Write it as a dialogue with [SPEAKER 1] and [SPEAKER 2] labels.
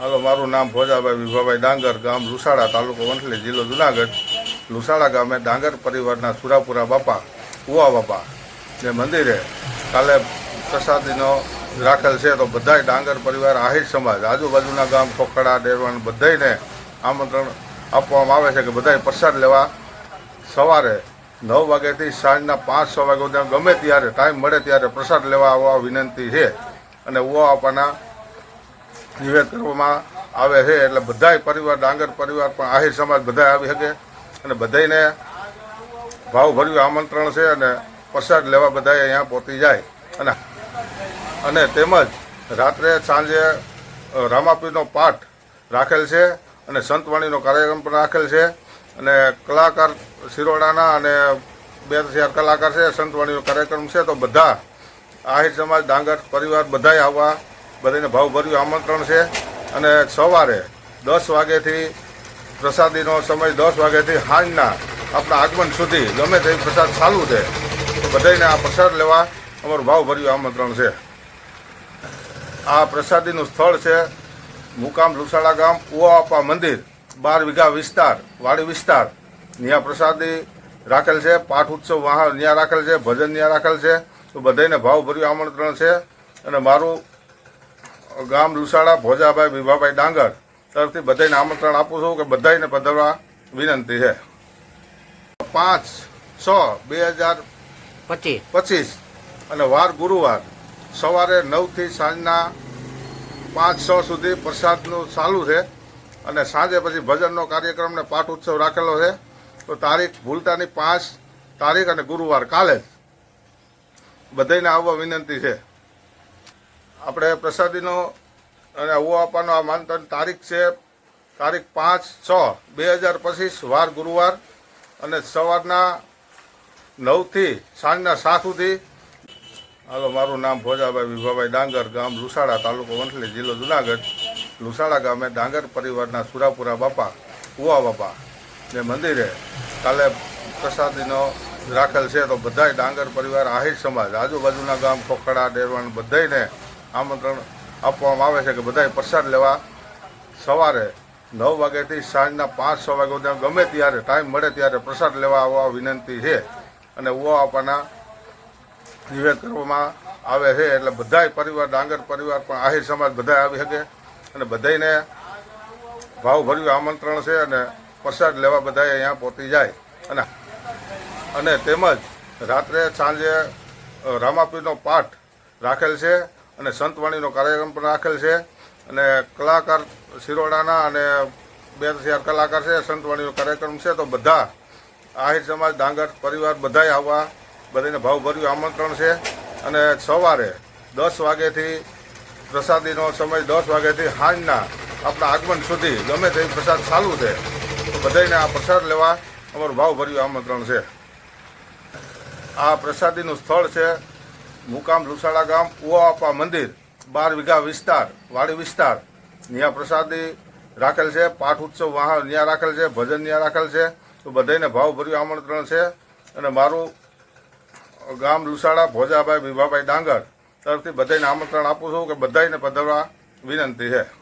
[SPEAKER 1] હાલો મારું નામ ભોજાભાઈ વિભાભાઈ ડાંગર ગામ લુસાડા તાલુકો વંથલી, જિલ્લો જુનાગઢ. લુસાડા ગામે ડાંગર પરિવારના સુરાપુરા બાપા કુવા બાપા જે મંદિરે કાલે પ્રસાદીનો રાખેલ છે તો બધાય ડાંગર પરિવાર, આહિર સમાજ, આજુબાજુના ગામ ખોખડા, ડેરવાન બધાને આમંત્રણ આપવામાં આવે છે કે બધાય પ્રસાદ લેવા સવારે નવ વાગ્યાથી સાંજના પાંચ, છ વાગ્યા ગમે ત્યારે ટાઈમ મળે ત્યારે પ્રસાદ લેવા આવવા વિનંતી છે. અને ઉવા આપવાના નિવેદ કરવામાં આવે છે. એટલે બધાય પરિવાર, ડાંગર પરિવાર, પણ આહિર સમાજ બધાય આવી શકે. અને બધાયને ભાવભર્યું આમંત્રણ છે અને પ્રસાદ લેવા બધાય અહીંયા પહોંચી જાય. અને અને તેમજ રાત્રે સાંજે રામાપીરનો પાઠ રાખેલ છે અને સંતવાણીનો કાર્યક્રમ પણ રાખેલ છે. અને કલાકાર શિરોડાના અને બે ચાર કલાકાર છે સંતવાણીનો કાર્યક્રમ છે. તો બધા આહિર સમાજ, ડાંગર પરિવાર બધાય આવવા બધાને ભાવભર્યું આમંત્રણ છે. અને સવારે દસ વાગ્યાથી પ્રસાદીનો સમય દસ વાગ્યાથી સાંજના આપણા આગમન સુધી ગમે તે પ્રસાદ ચાલુ છે. બધાને આ પ્રસાદ લેવા અમારું ભાવભર્યું આમંત્રણ છે. આ પ્રસાદીનું સ્થળ છે મુકામ લુસાડા ગામ, ઉવાપા મંદિર, બાર વીઘા વિસ્તાર, વાડી વિસ્તાર. ત્યાં પ્રસાદી રાખેલ છે, પાઠ ઉત્સવ વાહન ત્યાં રાખેલ છે, ભજન ત્યાં રાખેલ છે. તો બધાને ભાવભર્યું આમંત્રણ છે. અને મારું ગામ રૂસાડા ભોજાભાઈ વિભાભાઈ ડાંગર તરફથી બધાને આમંત્રણ આપું છું કે બધાને પધારવા વિનંતી છે. પાંચ છ બે હજાર
[SPEAKER 2] પચીસ.
[SPEAKER 1] પચીસ અને વાર ગુરુવાર. સવારે નવથી સાંજના પાંચ છ સુધી પ્રસાદનું ચાલુ છે અને સાંજે પછી ભજનનો કાર્યક્રમ ને પાઠ ઉત્સવ રાખેલો છે. તો તારીખ ભૂલતાની પાંચ તારીખ અને ગુરુવાર કાલે જ. બધાને આવવા વિનંતી છે. આપણે પ્રસાદીનો અને આવો આપવાનો આ માનતન તારીખ છે, તારીખ પાંચ છ, બે હજાર પચીસ, વાર ગુરુવાર અને સવારના નવથી સાંજના સાત સુધી. હાલો, મારું નામ ભોજાભાઈ વિભાભાઈ ડાંગર, ગામ લુસાડા, તાલુકો વંથલી, જિલ્લો જુનાગઢ. લુસાડા ગામે ડાંગર પરિવારના સુરાપુરા બાપા કુવા બાપા જે મંદિરે કાલે પ્રસાદીનો રાખેલ છે. તો બધાય ડાંગર પરિવાર, આહિર સમાજ, આજુબાજુના ગામ, ખોખડા, ડેરવાણ, બધાયને આમંત્રણ આપવામાં આવે છે કે બધાય પ્રસાદ લેવા સવારે નવ વાગ્યાથી સાંજના પાંચ છ વાગ્યા સુધી ગમે ત્યારે ટાઈમ મળે ત્યારે પ્રસાદ લેવા આવવા વિનંતી છે. અને ઉવા આપવાના નિવેદ કરવામાં આવે છે એટલે બધાય પરિવાર, ડાંગર પરિવાર પણ આહિર સમાજ બધાય આવી શકે. અને બધાયને ભાવભર્યું આમંત્રણ છે અને પ્રસાદ લેવા બધાય અહીંયા પહોંચી જાય. અને અને તેમજ રાત્રે સાંજે રામાપીરનો પાઠ રાખેલ છે. અને સંતવાણીનો કાર્યક્રમ પણ રાખેલ છે. અને કલાકાર શિરોડાના અને બે ચાર કલાકાર છે સંતવાણીનો કાર્યક્રમ છે. તો બધા આહિર સમાજ, ડાંગર પરિવાર બધાય આવવા બધાને ભાવભર્યું આમંત્રણ છે. અને સવારે દસ વાગ્યાથી પ્રસાદીનો સમય દસ વાગ્યાથી સાંજના આપણા આગમન સુધી ગમે તે પ્રસાદ ચાલુ છે, તો બધાને આ પ્રસાદ લેવા અમારું ભાવભર્યું આમંત્રણ છે. આ પ્રસાદીનું સ્થળ છે મુકામ લુસાડા ગામ ઉઆપા મંદિર, બાર વીઘા વિસ્તાર, વાડી વિસ્તાર. ત્યાં પ્રસાદી રાખેલ છે, પાઠ ઉત્સવ વાહન ત્યાં રાખેલ છે, ભજન ત્યાં રાખેલ છે. તો બધાને ભાવભર્યું આમંત્રણ છે. અને મારું ગામ લુસાડા, ભોજાભાઈ, વિભાભાઈ ડાંગર તરફથી બધાને આમંત્રણ આપું છું કે બધાને પધારવા વિનંતી છે.